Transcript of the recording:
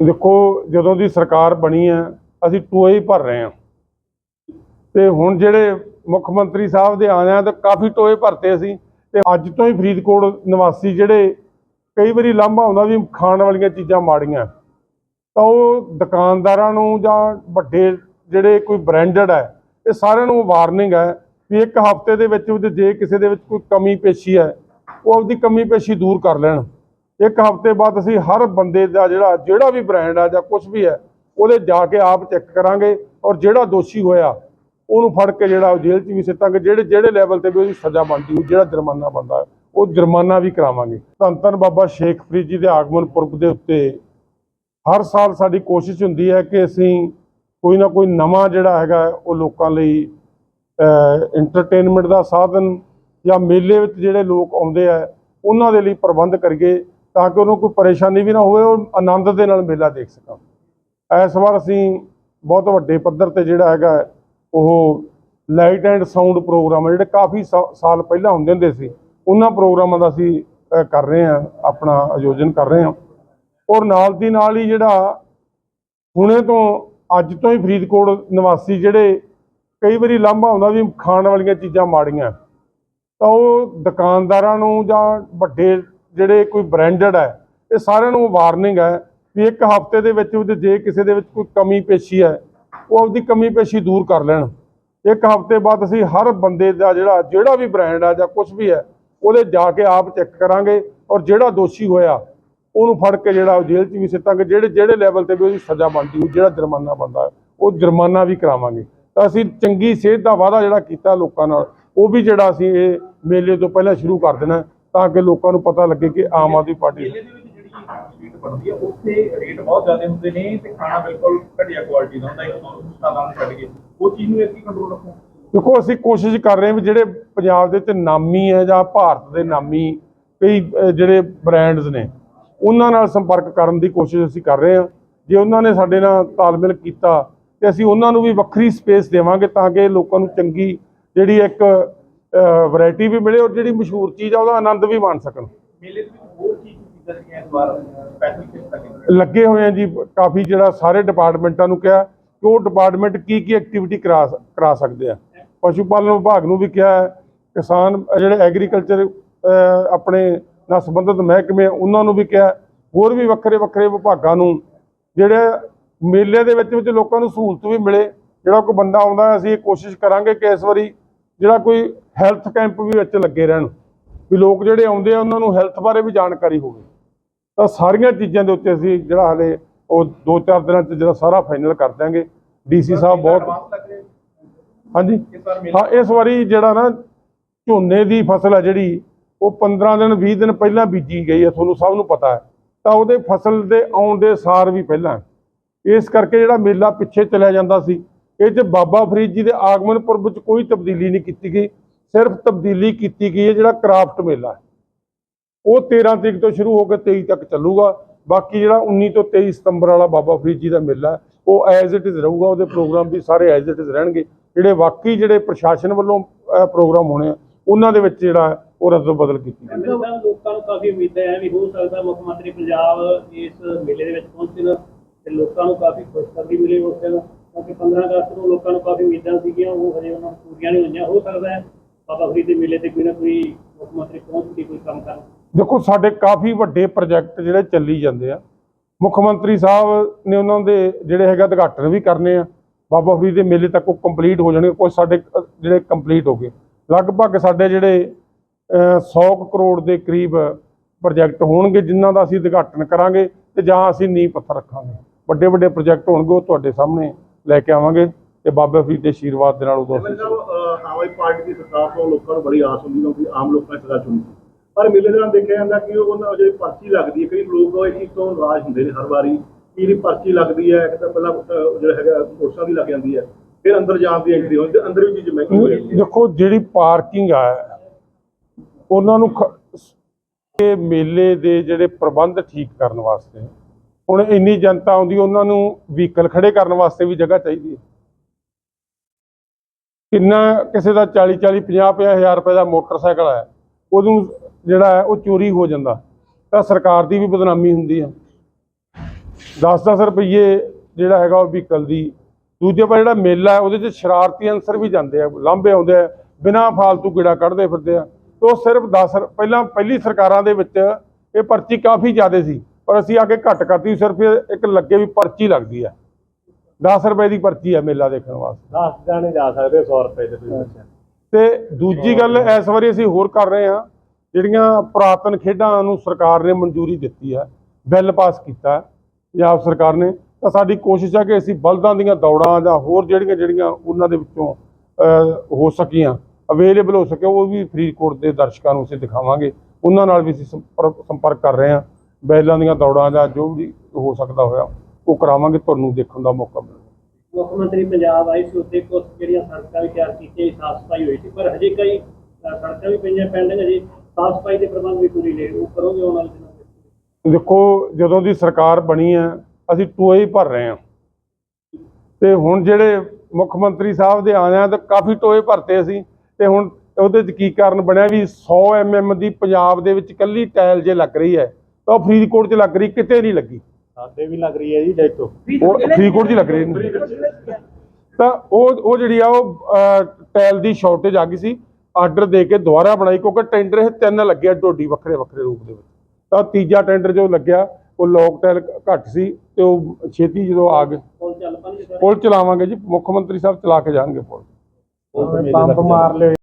ਦੇਖੋ, ਜਦੋਂ ਦੀ ਸਰਕਾਰ ਬਣੀ ਹੈ, ਅਸੀਂ ਟੋਏ ਭਰ ਰਹੇ ਹਾਂ। ਤੇ ਹੁਣ ਜਿਹੜੇ ਮੁੱਖ ਮੰਤਰੀ ਸਾਹਿਬ ਦੇ ਆਇਆ ਤਾਂ ਕਾਫੀ ਟੋਏ ਭਰਤੇ ਅਸੀਂ। ਤੇ ਅੱਜ ਤੋਂ ਹੀ ਫਰੀਦਕੋਟ ਨਿਵਾਸੀ ਜਿਹੜੇ, ਕਈ ਵਾਰੀ ਲਾਂਭਾ ਹੁੰਦਾ ਵੀ ਖਾਣ ਵਾਲੀਆਂ ਚੀਜ਼ਾਂ ਮਾੜੀਆਂ। ਤਾਂ ਉਹ ਦੁਕਾਨਦਾਰਾਂ ਨੂੰ ਜਾਂ ਵੱਡੇ ਜਿਹੜੇ ਕੋਈ ਬ੍ਰਾਂਡਡ ਹੈ, ਇਹ ਸਾਰਿਆਂ ਨੂੰ ਵਾਰਨਿੰਗ ਹੈ ਵੀ ਇੱਕ ਹਫ਼ਤੇ ਦੇ ਵਿੱਚ ਉਹਦੇ ਜੇ ਕਿਸੇ ਦੇ ਵਿੱਚ ਕੋਈ ਕਮੀ ਪੇਸ਼ੀ ਹੈ, ਉਹ ਆਪਦੀ ਕਮੀ ਪੇਸ਼ੀ ਦੂਰ ਕਰ ਲੈਣ। ਇੱਕ ਹਫ਼ਤੇ ਬਾਅਦ ਅਸੀਂ ਹਰ ਬੰਦੇ ਦਾ ਜਿਹੜਾ ਜਿਹੜਾ ਵੀ ਬ੍ਰਾਂਡ ਆ ਜਾਂ ਕੁਝ ਵੀ ਹੈ, ਉਹਦੇ ਜਾ ਕੇ ਆਪ ਚੈੱਕ ਕਰਾਂਗੇ ਔਰ ਜਿਹੜਾ ਦੋਸ਼ੀ ਹੋਇਆ, ਉਹਨੂੰ ਫੜ ਕੇ ਜਿਹੜਾ ਉਹ ਜੇਲ੍ਹ 'ਚ ਵੀ ਸਿੱਟਾਂਗੇ, ਜਿਹੜੇ ਜਿਹੜੇ ਲੈਵਲ ਤੇ ਵੀ ਉਹਦੀ ਸਜ਼ਾ ਬਣਦੀ, ਉਹ ਜਿਹੜਾ ਜੁਰਮਾਨਾ ਬਣਦਾ, ਉਹ ਜੁਰਮਾਨਾ ਵੀ ਕਰਾਵਾਂਗੇ। ਧੰਨ ਧੰਨ ਬਾਬਾ ਸ਼ੇਖ ਫਰੀਦ ਜੀ ਦੇ ਆਗਮਨ ਪੁਰਬ ਦੇ ਉੱਤੇ ਹਰ ਸਾਲ ਸਾਡੀ ਕੋਸ਼ਿਸ਼ ਹੁੰਦੀ ਹੈ ਕਿ ਅਸੀਂ ਕੋਈ ਨਾ ਕੋਈ ਨਵਾਂ ਜਿਹੜਾ ਹੈਗਾ, ਉਹ ਲੋਕਾਂ ਲਈ ਐਂਟਰਟੇਨਮੈਂਟ ਦਾ ਸਾਧਨ ਜਾਂ ਮੇਲੇ ਵਿੱਚ ਜਿਹੜੇ ਲੋਕ ਆਉਂਦੇ ਆ, ਉਹਨਾਂ ਦੇ ਲਈ ਪ੍ਰਬੰਧ ਕਰੀਏ ਤਾਂ ਕਿ ਉਹਨੂੰ ਕੋਈ ਪਰੇਸ਼ਾਨੀ ਵੀ ਨਾ ਹੋਵੇ ਉਹ ਆਨੰਦ ਦੇ ਨਾਲ ਮੇਲਾ ਦੇਖ ਸਕਣ ਇਸ ਵਾਰ ਅਸੀਂ ਬਹੁਤ ਵੱਡੇ ਪੱਧਰ ਤੇ ਜਿਹੜਾ ਹੈਗਾ ਉਹ ਲਾਈਟ ਐਂਡ ਸਾਊਂਡ ਪ੍ਰੋਗਰਾਮ ਆ, ਜਿਹੜੇ ਕਾਫੀ ਸਾ- ਸਾਲ ਪਹਿਲਾਂ ਹੁੰਦੇ ਹੁੰਦੇ ਸੀ, ਉਹਨਾਂ ਪ੍ਰੋਗਰਾਮਾਂ ਦਾ ਅਸੀਂ ਕਰ ਰਹੇ ਹਾਂ, ਆਪਣਾ ਆਯੋਜਨ ਕਰ ਰਹੇ ਹਾਂ। ਔਰ ਨਾਲ ਦੀ ਨਾਲ ਹੀ ਜਿਹੜਾ ਹੁਣੇ ਤੋਂ ਅੱਜ ਤੋਂ ਹੀ ਫਰੀਦਕੋਟ ਨਿਵਾਸੀ ਜਿਹੜੇ ਕਈ ਵਾਰੀ ਲਾਂਭਾ ਹੁੰਦਾ ਵੀ ਖਾਣ ਵਾਲੀਆਂ ਚੀਜ਼ਾਂ ਮਾੜੀਆਂ, ਤਾਂ ਉਹ ਦੁਕਾਨਦਾਰਾਂ ਨੂੰ ਜਾਂ ਵੱਡੇ ਜਿਹੜੇ ਕੋਈ ਬ੍ਰਾਂਡਡ ਹੈ, ਇਹ ਸਾਰਿਆਂ ਨੂੰ ਵਾਰਨਿੰਗ ਹੈ ਵੀ ਇੱਕ ਹਫ਼ਤੇ ਦੇ ਵਿੱਚ ਉਹਦੇ ਜੇ ਕਿਸੇ ਦੇ ਵਿੱਚ ਕੋਈ ਕਮੀ ਪੇਸ਼ੀ ਹੈ, ਉਹ ਆਪਦੀ ਕਮੀ ਪੇਸ਼ੀ ਦੂਰ ਕਰ ਲੈਣ। ਇੱਕ ਹਫ਼ਤੇ ਬਾਅਦ ਅਸੀਂ ਹਰ ਬੰਦੇ ਦਾ ਜਿਹੜਾ ਜਿਹੜਾ ਵੀ ਬ੍ਰਾਂਡ ਆ ਜਾਂ ਕੁਝ ਵੀ ਹੈ, ਉਹਦੇ ਜਾ ਕੇ ਆਪ ਚੈੱਕ ਕਰਾਂਗੇ ਔਰ ਜਿਹੜਾ ਦੋਸ਼ੀ ਹੋਇਆ, ਉਹਨੂੰ ਫੜ ਕੇ ਜਿਹੜਾ ਉਹ ਜੇਲ੍ਹ 'ਚ ਵੀ ਸਿੱਟਾਂਗੇ, ਜਿਹੜੇ ਜਿਹੜੇ ਲੈਵਲ ਤੇ ਵੀ ਉਹਦੀ ਸਜ਼ਾ ਬਣਦੀ, ਉਹ ਜਿਹੜਾ ਜੁਰਮਾਨਾ ਬਣਦਾ, ਉਹ ਜੁਰਮਾਨਾ ਵੀ ਕਰਾਵਾਂਗੇ। ਤਾਂ ਅਸੀਂ ਚੰਗੀ ਸਿਹਤ ਦਾ ਵਾਅਦਾ ਜਿਹੜਾ ਕੀਤਾ ਲੋਕਾਂ ਨਾਲ, ਉਹ ਵੀ ਜਿਹੜਾ ਅਸੀਂ ਇਹ ਮੇਲੇ ਤੋਂ ਪਹਿਲਾਂ ਸ਼ੁਰੂ ਕਰ ਦੇਣਾ। ਤਾਂ ਕਿ ਲੋਕਾਂ ਨੂੰ ਪਤਾ ਲੱਗੇ ਕਿ ਆਮ ਆਦਮੀ ਪਾਰਟੀ ਮੇਲੇ ਦੇ ਵਿੱਚ ਜਿਹੜੀ ਸਵੀਟ ਬਣਦੀ ਆ ਉੱਥੇ ਰੇਟ ਬਹੁਤ ਜ਼ਿਆਦਾ ਹੁੰਦੇ ਨੇ ਤੇ ਖਾਣਾ ਬਿਲਕੁਲ ਘਟੀਆ ਕੁਆਲਿਟੀ ਦਾ ਹੁੰਦਾ ਇੱਕ ਦੋ ਸਟਾਲਾਂ ਨੂੰ ਛੱਡ ਕੇ। ਉਹ ਚੀਜ਼ ਨੂੰ ਇੱਕ ਹੀ ਕੰਟਰੋਲ ਰੱਖੋ? ਦੇਖੋ ਅਸੀਂ ਕੋਸ਼ਿਸ਼ ਕਰ ਰਹੇ ਹਾਂ ਵੀ ਜਿਹੜੇ ਪੰਜਾਬ ਦੇ ਵਿੱਚ ਨਾਮੀ ਹੈ ਜਾਂ ਭਾਰਤ ਦੇ ਨਾਮੀ ਕਈ ਜਿਹੜੇ ਬ੍ਰਾਂਡਸ ਨੇ ਉਹਨਾਂ ਨਾਲ ਸੰਪਰਕ ਕਰਨ ਦੀ ਕੋਸ਼ਿਸ਼ ਅਸੀਂ ਕਰ ਰਹੇ ਹਾਂ। ਜੇ ਉਹਨਾਂ ਨੇ ਸਾਡੇ ਨਾਲ ਤਾਲਮੇਲ ਕੀਤਾ ਤੇ ਅਸੀਂ ਉਹਨਾਂ ਨੂੰ ਵੀ ਵੱਖਰੀ ਸਪੇਸ ਦੇਵਾਂਗੇ ਤਾਂ ਕਿ ਲੋਕਾਂ ਨੂੰ ਚੰਗੀ ਜਿਹੜੀ ਇੱਕ ਵੈਰਾਈਟੀ ਵੀ ਮਿਲੇ ਔਰ ਜਿਹੜੀ ਮਸ਼ਹੂਰ ਚੀਜ਼ ਆ ਉਹਦਾ ਆਨੰਦ ਵੀ ਮਾਣ ਸਕਣ। ਮੇਲੇ ਦੇ ਵਿੱਚ ਹੋਰ ਕੀ ਕੀ ਚੀਜ਼ਾਂ ਜਿਹੜੀਆਂ ਇਸ ਵਾਰ? ਸਪੈਸ਼ਲ ਕਿਸ ਤਰ੍ਹਾਂ ਲੱਗੇ ਹੋਏ ਆ ਜੀ ਕਾਫੀ ਜਿਹੜਾ ਸਾਰੇ ਡਿਪਾਰਟਮੈਂਟਾਂ ਨੂੰ ਕਿਹਾ ਕਿ ਉਹ ਡਿਪਾਰਟਮੈਂਟ ਕੀ ਕੀ ਐਕਟੀਵਿਟੀ ਕਰਾ ਕਰਾ ਸਕਦੇ ਆ। ਪਸ਼ੂ ਪਾਲਣ ਵਿਭਾਗ ਨੂੰ ਵੀ ਕਿਹਾ ਹੈ ਕਿਸਾਨ ਜਿਹੜੇ ਐਗਰੀਕਲਚਰ ਆਪਣੇ ਨਾਲ ਸੰਬੰਧਿਤ ਮਹਿਕਮੇ ਉਹਨਾਂ ਨੂੰ ਵੀ ਕਿਹਾ ਹੋਰ ਵੀ ਵੱਖਰੇ ਵੱਖਰੇ ਵਿਭਾਗਾਂ ਨੂੰ ਜਿਹੜੇ ਮੇਲੇ ਦੇ ਵਿੱਚ ਵਿੱਚ ਲੋਕਾਂ ਨੂੰ ਸਹੂਲਤ ਵੀ ਮਿਲੇ। ਜਿਹੜਾ ਕੋਈ ਬੰਦਾ ਆਉਂਦਾ ਅਸੀਂ ਕੋਸ਼ਿਸ਼ ਕਰਾਂਗੇ ਕਿ ਇਸ ਵਾਰੀ ਜਿਹੜਾ ਕੋਈ ਹੈਲਥ ਕੈਂਪ ਵੀ ਵਿੱਚ ਲੱਗੇ ਰਹਿਣ ਵੀ ਲੋਕ ਜਿਹੜੇ ਆਉਂਦੇ ਆ ਉਹਨਾਂ ਨੂੰ ਹੈਲਥ ਬਾਰੇ ਵੀ ਜਾਣਕਾਰੀ ਹੋਵੇ। ਤਾਂ ਸਾਰੀਆਂ ਚੀਜ਼ਾਂ ਦੇ ਉੱਤੇ ਅਸੀਂ ਜਿਹੜਾ ਹਲੇ ਉਹ 2-4 ਦਿਨਾਂ 'ਚ ਜਿਹੜਾ ਸਾਰਾ ਫਾਈਨਲ ਕਰ ਦਿਆਂਗੇ। ਡੀਸੀ ਸਾਹਿਬ ਬਹੁਤ ਹਾਂਜੀ। ਹਾਂ ਇਸ ਵਾਰੀ ਜਿਹੜਾ ਨਾ ਝੋਨੇ ਦੀ ਫਸਲ ਹੈ ਜਿਹੜੀ ਉਹ 15 ਦਿਨ 20 ਦਿਨ ਪਹਿਲਾਂ ਬੀਜੀ ਗਈ ਹੈ ਤੁਹਾਨੂੰ ਸਭ ਨੂੰ ਪਤਾ ਹੈ। ਤਾਂ ਉਹਦੇ ਫਸਲ ਦੇ ਆਉਣ ਦੇ ਸਾਰ ਵੀ ਪਹਿਲਾਂ। ਇਸ ਕਰਕੇ ਜਿਹੜਾ ਮੇਲਾ ਪਿੱਛੇ ਚਲਿਆ ਜਾਂਦਾ ਸੀ ਇਹ 'ਚ ਬਾਬਾ ਫਰੀਦ ਜੀ ਦੇ ਆਗਮਨ ਪੁਰਬ 'ਚ ਕੋਈ ਤਬਦੀਲੀ ਨਹੀਂ ਕੀਤੀ ਗਈ, ਸਿਰਫ ਤਬਦੀਲੀ ਕੀਤੀ ਗਈ ਹੈ ਜਿਹੜਾ ਕਰਾਫਟ ਮੇਲਾ ਹੈ। ਉਹ 13 ਤਰੀਕ ਤੋਂ ਸ਼ੁਰੂ ਹੋ ਕੇ 23 ਤੱਕ ਚੱਲੂਗਾ, ਬਾਕੀ ਜਿਹੜਾ 19 ਤੋਂ 23 ਸਤੰਬਰ ਵਾਲਾ ਬਾਬਾ ਫਰੀਦ ਜੀ ਦਾ ਮੇਲਾ ਉਹ ਐਜ਼ ਇਟ ਇਜ਼ ਰਹੂਗਾ, ਉਹਦੇ ਪ੍ਰੋਗਰਾਮ ਵੀ ਸਾਰੇ ਐਜ਼ ਇਟ ਇਜ਼ ਰਹਿਣਗੇ। ਜਿਹੜੇ ਵਾਕਈ ਜਿਹੜੇ ਪ੍ਰਸ਼ਾਸਨ ਵੱਲੋਂ ਪ੍ਰੋਗਰਾਮ ਹੋਣੇ ਆ, ਉਹਨਾਂ ਦੇ ਵਿੱਚ ਜਿਹੜਾ ਉਹ ਰਦੋ ਬਦਲ ਕੀਤੀ ਗਈ। ਲੋਕਾਂ ਨੂੰ ਕਾਫੀ ਉਮੀਦਾਂ ਹੈ ਵੀ ਹੋ ਸਕਦਾ ਮੁੱਖ ਮੰਤਰੀ ਪੰਜਾਬ ਇਸ ਮੇਲੇ ਦੇ ਵਿੱਚ ਪਹੁੰਚਣ, ਤੇ ਲੋਕਾਂ ਨੂੰ ਕਾਫੀ ਖੁਸ਼ਖਬਰੀ ਮਿਲੀ ਉਸ ਦਿਨ। ਕਿਉਂਕਿ 15 ਅਗਸਤ ਨੂੰ ਲੋਕਾਂ ਨੂੰ ਕਾਫੀ ਉਮੀਦਾਂ ਸੀਗੀਆਂ ਉਹ ਹਜੇ ਉਹਨਾਂ ਨੂੰ ਪੂਰੀਆਂ ਨਹੀਂ ਹੋਈਆਂ। ਹੋ ਸਕਦਾ ਹੈ ਬਾਬਾ ਫਰੀਦ ਦੇ ਮੇਲੇ ਤੇ ਕੋਈ ਨਾ ਕੋਈ ਮੁੱਖ ਮੰਤਰੀ ਪਹੁੰਚ ਕੇ ਕੋਈ ਕੰਮ ਕਰਨ। ਦੇਖੋ ਸਾਡੇ ਕਾਫੀ ਵੱਡੇ ਪ੍ਰੋਜੈਕਟ ਜਿਹੜੇ ਚੱਲੀ ਜਾਂਦੇ ਆ। ਮੁੱਖ ਮੰਤਰੀ ਸਾਹਿਬ ਨੇ ਉਹਨਾਂ ਦੇ ਜਿਹੜੇ ਹੈਗਾ ਉਦਘਾਟਨ ਵੀ ਕਰਨੇ ਆ। ਬਾਬਾ ਫਰੀਦ ਦੇ ਮੇਲੇ ਤੱਕ ਉਹ ਕੰਪਲੀਟ ਹੋ ਜਾਣਗੇ। ਕੁਝ ਸਾਡੇ ਜਿਹੜੇ ਕੰਪਲੀਟ ਹੋ ਗਏ। ਲਗਭਗ ਸਾਡੇ ਜਿਹੜੇ ਅ, 100 ਕਰੋੜ ਦੇ ਕਰੀਬ ਪ੍ਰੋਜੈਕਟ ਹੋਣਗੇ ਜਿਨ੍ਹਾਂ ਦਾ ਅਸੀਂ ਉਦਘਾਟਨ ਕਰਾਂਗੇ ਤੇ ਜਾਂ ਅਸੀਂ ਨੀਂਹ ਪੱਥਰ ਰੱਖਾਂਗੇ। ਵੱਡੇ ਵੱਡੇ ਪ੍ਰੋਜੈਕਟ ਹੋਣਗੇ ਉਹ ਤੁਹਾਡੇ ਸਾਹਮਣੇ ਲੈ ਕੇ ਆਵਾਂਗੇ ਤੇ ਬਾਬਾ ਫਰੀਦ ਦੇ ਆਸ਼ੀਰਵਾਦ ਦੇ ਨਾਲ ਉਦੋਂ ਆਦਮੀ ਪਾਰਟੀ ਦੀ ਸਰਕਾਰ ਤੋਂ ਲੋਕਾਂ ਨੂੰ ਬੜੀ ਆਸ ਹੁੰਦੀ ਕਿਉਂਕਿ ਆਮ ਲੋਕਾਂ ਨੇ ਚੁਣੀ ਪਰ ਮੇਲੇ ਦੌਰਾਨ ਦੇਖਿਆ ਜਾਂਦਾ ਕਿ ਉਹ ਉਹਨਾਂ ਜਿਹੜੀ ਪਰਚੀ ਲੱਗਦੀ ਹੈ ਕਈ ਲੋਕ ਚੀਜ਼ ਤੋਂ ਨਾਰਾਜ਼ ਹੁੰਦੇ ਨੇ ਹਰ ਵਾਰੀ ਕਿ ਪਰਚੀ ਲੱਗਦੀ ਹੈ ਇੱਕ ਤਾਂ ਪਹਿਲਾਂ ਜਿਹੜਾ ਹੈਗਾ ਮੋਟਰਸਾਈਕਲ ਦੀ ਲੱਗ ਜਾਂਦੀ ਹੈ ਫਿਰ ਅੰਦਰ ਜਾਣ ਦੀ ਐਂਟਰੀ ਹੁੰਦੀ ਅੰਦਰ ਵੀ ਚੀਜ਼ ਮਹਿੰਗੀ ਹੋ ਜਾਂਦੀ ਹੈ। ਦੇਖੋ ਜਿਹੜੀ ਪਾਰਕਿੰਗ ਆ ਉਹਨਾਂ ਨੂੰ ਇਹ ਮੇਲੇ ਦੇ ਜਿਹੜੇ ਪ੍ਰਬੰਧ ਠੀਕ ਕਰਨ ਵਾਸਤੇ ਹੁਣ ਇੰਨੀ ਜਨਤਾ ਆਉਂਦੀ, ਉਹਨਾਂ ਨੂੰ ਵਹੀਕਲ ਖੜੇ ਕਰਨ ਵਾਸਤੇ ਵੀ ਜਗ੍ਹਾ ਚਾਹੀਦੀ ਹੈ। ਕਿੰਨਾ ਕਿਸੇ ਦਾ 40 40 50 50 ਹਜ਼ਾਰ ਰੁਪਏ ਦਾ ਮੋਟਰਸਾਈਕਲ ਹੈ, ਉਹਨੂੰ ਜਿਹੜਾ ਹੈ, ਉਹ ਚੋਰੀ ਹੋ ਜਾਂਦਾ। ਤਾਂ ਸਰਕਾਰ ਦੀ ਵੀ ਬਦਨਾਮੀ ਹੁੰਦੀ ਹੈ। 10-10 ਰੁਪਏ ਜਿਹੜਾ ਹੈਗਾ ਉਹ ਵਹੀਕਲ ਦੀ। ਦੂਜੇ ਪਾਸੇ ਜਿਹੜਾ ਮੇਲਾ ਹੈ, ਉਹਦੇ 'ਚ ਸ਼ਰਾਰਤੀ ਅਨਸਰ ਵੀ ਜਾਂਦੇ ਆ, ਲਾਂਭੇ ਆਉਂਦੇ ਆ, ਬਿਨਾਂ ਫਾਲਤੂ ਗੇੜਾ ਕੱਢਦੇ ਫਿਰਦੇ ਆ। ਤੇ ਉਹ ਸਿਰਫ 10 ਪਹਿਲਾਂ ਪਹਿਲੀ ਸਰਕਾਰਾਂ ਦੇ ਵਿੱਚ ਇਹ ਪਰਚੀ ਕਾਫੀ ਜ਼ਿਆਦਾ ਸੀ। ਪਰ ਅਸੀਂ ਆ ਕੇ ਘੱਟ ਕਰਤੀ ਸਿਰਫ ਇੱਕ ਲੱਗੇ ਵੀ ਪਰਚੀ ਲੱਗਦੀ ਹੈ 10 ਰੁਪਏ ਦੀ ਪਰਚੀ ਹੈ ਮੇਲਾ ਦੇਖਣ ਵਾਸਤੇ। 10 ਜਾਣੇ ਜਾ ਸਕਦੇ 100 ਰੁਪਏ ਦੇ ਤੁਸੀਂ ਤੇ ਦੂਜੀ ਗੱਲ ਇਸ ਵਾਰੀ ਅਸੀਂ ਹੋਰ ਕਰ ਰਹੇ ਹਾਂ। ਜਿਹੜੀਆਂ ਪੁਰਾਤਨ ਖੇਡਾਂ ਨੂੰ ਸਰਕਾਰ ਨੇ ਮਨਜ਼ੂਰੀ ਦਿੱਤੀ ਹੈ ਬਿੱਲ ਪਾਸ ਕੀਤਾ ਪੰਜਾਬ ਸਰਕਾਰ ਨੇ ਤਾਂ ਸਾਡੀ ਕੋਸ਼ਿਸ਼ ਹੈ ਕਿ ਅਸੀਂ ਬਲਦਾਂ ਦੀਆਂ ਦੌੜਾਂ ਜਾਂ ਹੋਰ ਜਿਹੜੀਆਂ ਜਿਹੜੀਆਂ ਉਹਨਾਂ ਦੇ ਵਿੱਚੋਂ ਹੋ ਸਕੀਆਂ ਅਵੇਲੇਬਲ ਹੋ ਸਕੇ ਉਹ ਵੀ ਫਰੀਦਕੋਟ ਦੇ ਦਰਸ਼ਕਾਂ ਨੂੰ ਅਸੀਂ ਦਿਖਾਵਾਂਗੇ। ਉਹਨਾਂ ਨਾਲ ਵੀ ਅਸੀਂ ਸੰਪਰਕ ਸੰਪਰਕ ਕਰ ਰਹੇ ਹਾਂ। ਬੈਲਾਂ ਦੀਆਂ ਦੌੜਾਂ ਜਾਂ ਜੋ ਵੀ ਹੋ ਸਕਦਾ ਹੋਇਆ ਉਹ ਕਰਾਵਾਂਗੇ ਤੁਹਾਨੂੰ ਦੇਖਣ ਦਾ ਮੌਕਾ ਮਿਲੇਗਾ ਮੁੱਖ ਮੰਤਰੀ ਪੰਜਾਬ ਆਏ ਸੀ ਉੱਥੇ ਕੁਝ ਜਿਹੜੀਆਂ ਸੜਕਾਂ ਵੀ ਤਿਆਰ ਕੀਤੀਆਂ ਸਾਫ਼ ਸਫ਼ਾਈ ਹੋਈ ਸੀ ਪਰ ਹਜੇ ਕਈ ਸੜਕਾਂ ਵੀ ਪਈਆਂ ਪੈਂਡਿੰਗ ਹਜੇ ਸਾਫ਼ ਸਫ਼ਾਈ ਦੇ ਪ੍ਰਬੰਧ ਵੀ ਪੂਰੀ ਨੇ ਉਹ ਕਰੋਗੇ ਉਹਨਾਂ ਨਾਲ ਦਿਨਾਂ ਵਿੱਚ? ਦੇਖੋ ਜਦੋਂ ਦੀ ਸਰਕਾਰ ਬਣੀ ਹੈ ਅਸੀਂ ਟੋਏ ਹੀ ਭਰ ਰਹੇ ਹਾਂ। ਤੇ ਹੁਣ ਜਿਹੜੇ ਮੁੱਖ ਮੰਤਰੀ ਸਾਹਿਬ ਦੇ ਆਇਆਂ ਤਾਂ ਕਾਫੀ ਟੋਏ ਭਰਤੇ ਅਸੀਂ ਤੇ ਹੁਣ ਉਹਦੇ 'ਚ ਕੀ ਕਾਰਨ ਬਣਿਆ ਵੀ 100 ਐਮਐਮ ਦੀ ਪੰਜਾਬ ਦੇ ਵਿੱਚ ਕੱਲੀ ਟਾਇਲ ਜੇ ਲੱਗ ਰਹੀ ਹੈ ਤਾਂ ਉਹ ਫਰੀਦਕੋਟ 'ਚ ਲੱਗ ਰਹੀ ਕਿਤੇ ਨਹੀਂ ਲੱਗੀ। ਸਾਡੇ ਵੀ ਲੱਗ ਰਹੀ ਹੈ ਜੀ ਡੈਟੋ ਉਹ ਫਰੀਦਕੋਟ 'ਚ ਲੱਗ ਰਹੀ ਹੈ। ਤਾਂ ਉਹ ਉਹ ਜਿਹੜੀ ਆ ਉਹ ਟਾਇਲ ਦੀ ਸ਼ਾਰਟੇਜ ਆ ਗਈ ਸੀ। ਆਰਡਰ ਦੇ ਕੇ ਦੁਬਾਰਾ ਬਣਾਈ ਕਿਉਂਕਿ ਟੈਂਡਰ ਇਹ ਤਿੰਨ ਲੱਗਿਆ ਡੋਡੀ ਵੱਖਰੇ ਵੱਖਰੇ ਰੂਪ ਦੇ ਵਿੱਚ। ਤਾਂ ਤੀਜਾ ਟੈਂਡਰ ਜੋ ਲੱਗਿਆ ਉਹ ਲੋਕ ਟਾਇਲ ਘੱਟ ਸੀ ਤੇ ਉਹ ਛੇਤੀ ਜਦੋਂ ਆ ਗਏ। ਪੁਲ ਚਲਾਵਾਂਗੇ ਜੀ ਮੁੱਖ ਮੰਤਰੀ ਸਾਹਿਬ ਚਲਾ ਕੇ ਜਾਣਗੇ ਪੁਲ। ਪੰਪ ਮਾਰ ਲਿਓ